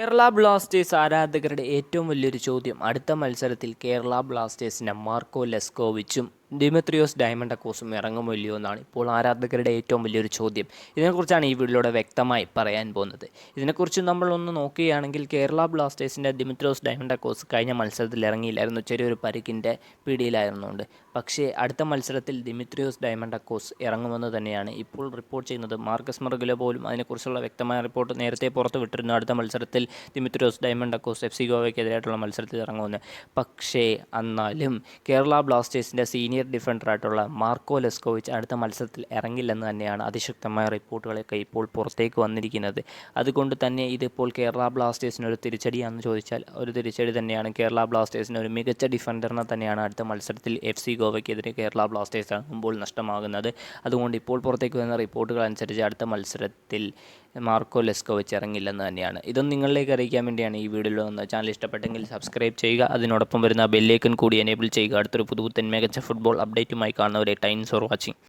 Kerala Blasters ആരാധകരുടെ ഏറ്റവും വലിയൊരു ചോദ്യം അടുത്ത മത്സരത്തിൽ കേരള ബ്ലാസ്റ്റേഴ്സിന്റെ മാർക്കോ ലെസ്കോവിച്ചും ഡിമിത്രിയോസ് ഡയമണ്ടക്കോസും ഇറങ്ങുമോ ഇല്ലയോ എന്നാണ് ഇപ്പോൾ ആരാധകരുടെ ഏറ്റവും വലിയൊരു ചോദ്യം. ഇതിനെക്കുറിച്ചാണ് ഈ വീഡിയോയുടെ വ്യക്തമായി പറയാൻ പോകുന്നത്. ഇതിനെക്കുറിച്ച് നമ്മൾ ഒന്ന് നോക്കുകയാണെങ്കിൽ കേരള ബ്ലാസ്റ്റേഴ്സിന്റെ ഡിമിത്രിയോസ് ഡയമണ്ടക്കോസ് കഴിഞ്ഞ മത്സരത്തിൽ ഇറങ്ങിയില്ലായിരുന്നു. ചെറിയൊരു പരിക്കിന്റെ പിടിയിലായിരുന്നുകൊണ്ട് പക്ഷേ അടുത്ത മത്സരത്തിൽ ഡിമിത്രിയോസ് ദിമിത്രിയോസ് ഡയമണ്ടക്കോസ് ഇറങ്ങുമെന്ന് തന്നെയാണ് ഇപ്പോൾ റിപ്പോർട്ട് ചെയ്യുന്നത്. മാർക്കസ് മർഗുല പോലും അതിനെക്കുറിച്ചുള്ള വ്യക്തമായ റിപ്പോർട്ട് നേരത്തെ പുറത്തു വിട്ടിരുന്നു അടുത്ത മത്സരത്തിൽ Dimitrios Dimitrios Diamantakos F C ഗോവയ്ക്കെതിരായിട്ടുള്ള മത്സരത്തിൽ ഇറങ്ങുമെന്ന്. പക്ഷേ എന്നാലും കേരള ബ്ലാസ്റ്റേഴ്സിന്റെ സീനിയർ ഡിഫൻഡറായിട്ടുള്ള മാർക്കോ ലെസ്കോവിച്ച് അടുത്ത മത്സരത്തിൽ ഇറങ്ങില്ലെന്ന് തന്നെയാണ് അതിശക്തമായ റിപ്പോർട്ടുകളൊക്കെ ഇപ്പോൾ പുറത്തേക്ക് വന്നിരിക്കുന്നത്. അതുകൊണ്ട് തന്നെ ഇതിപ്പോൾ കേരള ബ്ലാസ്റ്റേഴ്സിന് ഒരു തിരിച്ചടിയാണെന്ന് ചോദിച്ചാൽ ഒരു തിരിച്ചടി തന്നെയാണ്. കേരള ബ്ലാസ്റ്റേഴ്സിന് ഒരു മികച്ച ഡിഫൻഡറിനെ തന്നെയാണ് അടുത്ത മത്സരത്തിൽ എഫ് സി ഗോവയ്ക്കെതിരെ കേരള ബ്ലാസ്റ്റേഴ്സ് ഇറങ്ങുമ്പോൾ നഷ്ടമാകുന്നത്. അതുകൊണ്ട് ഇപ്പോൾ പുറത്തേക്ക് വരുന്ന റിപ്പോർട്ടുകൾ അനുസരിച്ച് അടുത്ത മത്സരത്തിൽ മാർക്കോ ലെസ്കോവിച്ച് ഇറങ്ങില്ലെന്ന് തന്നെയാണ്. ഇതൊന്നും നിങ്ങളിലേക്ക് അറിയിക്കാൻ വേണ്ടിയാണ് ഈ വീഡിയോ വന്നത് ചാനൽ ഇഷ്ടപ്പെട്ടെങ്കിൽ സബ്സ്ക്രൈബ് ചെയ്യുക. അതിനോടൊപ്പം വരുന്ന ബെല്ലേക്കൻ കൂടി എനേബിൾ ചെയ്യുക. അടുത്തൊരു പുതുപുത്തൻ മികച്ച ഫുട്ബോൾ അപ്ഡേറ്റുമായി കാണുന്നവരെ ടൈംസ് ഫോർ വാച്ചിങ്